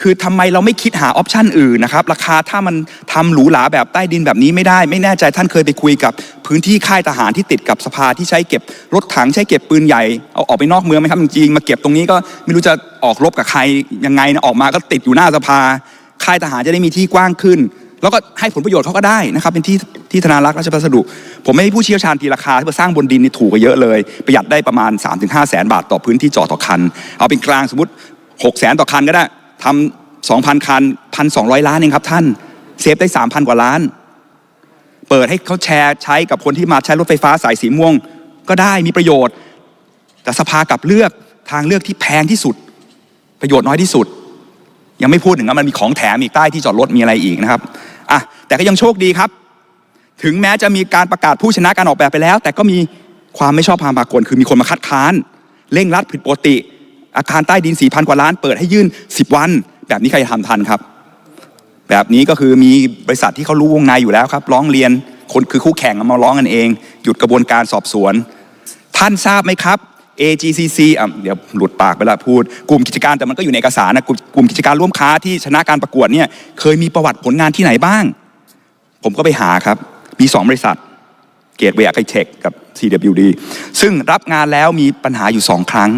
คือทำไมเราไม่คิดหาออปชันอื่นนะครับ ราคาถ้ามันทำหรูหราแบบใต้ดินแบบนี้ไม่ได้ ไม่แน่ใจท่านเคยไปคุยกับพื้นที่ค่ายทหารที่ติดกับสภาที่ใช้เก็บรถถังใช้เก็บปืนใหญ่เอาออกไปนอกเมืองไหมครับจริงมาเก็บตรงนี้ก็ไม่รู้จะออกรบกับใครยังไงนะออกมาก็ติดอยู่หน้าสภา ค่ายทหารจะได้มีที่กว้างขึ้น แล้วก็ให้ผลประโยชน์เขาก็ได้นะครับ เป็นที่ที่ธนารักษ์ราชพัสดุ ผมไม่ให้ผู้เชี่ยวชาญตีราคาที่มาสร้างบนดินนี่ถูกกว่าเยอะเลย ประหยัดได้ประมาณ 3-5 แสนบาทต่อพื้นที่จอดต่อคัน เอาเป็นกลางสมมติ6แสนต่อคันก็ได้ ทำ2,000คัน1,200ล้านเองครับท่าน เซฟได้3,000กว่าล้าน เปิดให้เขาแชร์ใช้กับคนที่มาใช้รถไฟฟ้าสายสีม่วง ก็ได้มีประโยชน์ แต่สภากับเลือกทางเลือกที่แพงที่สุด ประโยชน์น้อยที่สุด ยังไม่พูดถึงว่ามันมีของแถมอีกใต้ที่จอดรถมีอะไรอีกนะครับอะแต่ก็ยังโชคดีครับ ถึงแม้จะมีการประกาศผู้ชนะการออกแบบไปแล้ว แต่ก็มีความไม่ชอบธรรมากฏคือมีคนมาคัดค้านเร่งรัดผิดปกติ อาคารใต้ดิน 4,000 กว่าล้าน เปิดให้ยื่น 10 วัน แบบนี้ใครจะทำทันครับ แบบนี้ก็คือมีบริษัทที่เขารู้วงในอยู่แล้วครับ ร้องเรียนคนคือคู่แข่งมาร้องกันเอง หยุดกระบวนการสอบสวน ท่านทราบไหมครับ AGCC อะเดี๋ยวหลุดปากไปละพูด กลุ่มกิจการแต่มันก็อยู่ในเอกสารนะกลุ่มกิจการร่วมค้าที่ชนะการประกวดเนี่ยเคยมีประวัติผลงานที่ไหนบ้าง ผมก็ไปหาครับมี2บริษัทเกตเวย์ไอเทคกับ CWD ซึ่งรับงานแล้วมีปัญหาอยู่ 2 ครั้ง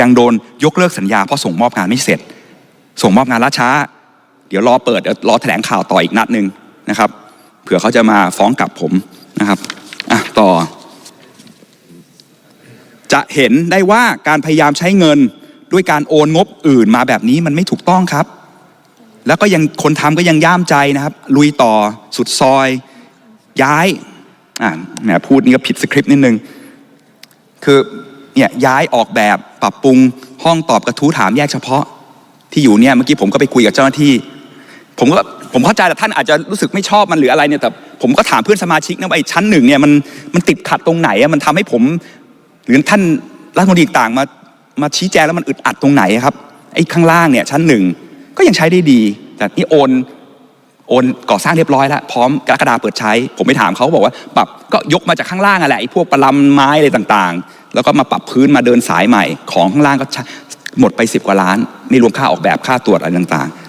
ยังโดนยกเลิกสัญญาเพราะส่งมอบงานไม่เสร็จ ส่งมอบงานล่าช้า เดี๋ยวรอเปิดรอแถลงข่าวต่ออีกนัดหนึ่งนะครับเผื่อเขาจะมาฟ้องกลับผมนะครับอะต่อ จะเห็นได้ว่าการพยายามใช้เงินด้วยการโอนงบอื่นมาแบบนี้มันไม่ถูกต้องครับ แล้วก็ยังคนทำก็ยังย่ามใจนะครับ ลุยต่อสุดซอย ย้ายอ่าแหมพูดนี่ก็ผิดสคริปต์นิดนึง คือเนี่ยย้ายออกแบบ ปรับปรุงห้องตอบกระทู้ถามแยกเฉพาะ ที่อยู่เนี่ยเมื่อกี้ผมก็ไปคุยกับเจ้าหน้าที่ ผมก็ผมเข้าใจแต่ท่านอาจจะรู้สึกไม่ชอบมันหรืออะไรเนี่ยแต่ผมก็ถามเพื่อนสมาชิกนะว่าไอ้ชั้นหนึ่งเนี่ยมันมันติดขัดตรงไหนอะมันทำให้ผม หรือท่านรัฐมนตรีต่างมามาชี้แจงแล้วมันอึดอัดตรงไหนครับไอ้ข้างล่างเนี่ยชั้นหนึ่งก็ยังใช้ได้ดี แต่นี่โอน โอนก่อสร้างเรียบร้อยแล้วพร้อมกรกฎาเปิดใช้ ผมไปถามเขาบอกว่าปรับก็ยกมาจากข้างล่างอะแหละไอ้พวกปลำไม้อะไรต่างๆ แล้วก็มาปรับพื้นมาเดินสายใหม่ ของข้างล่างก็หมดไปสิบกว่าล้าน ไม่รวมค่าออกแบบค่าตรวจอะไรต่างๆ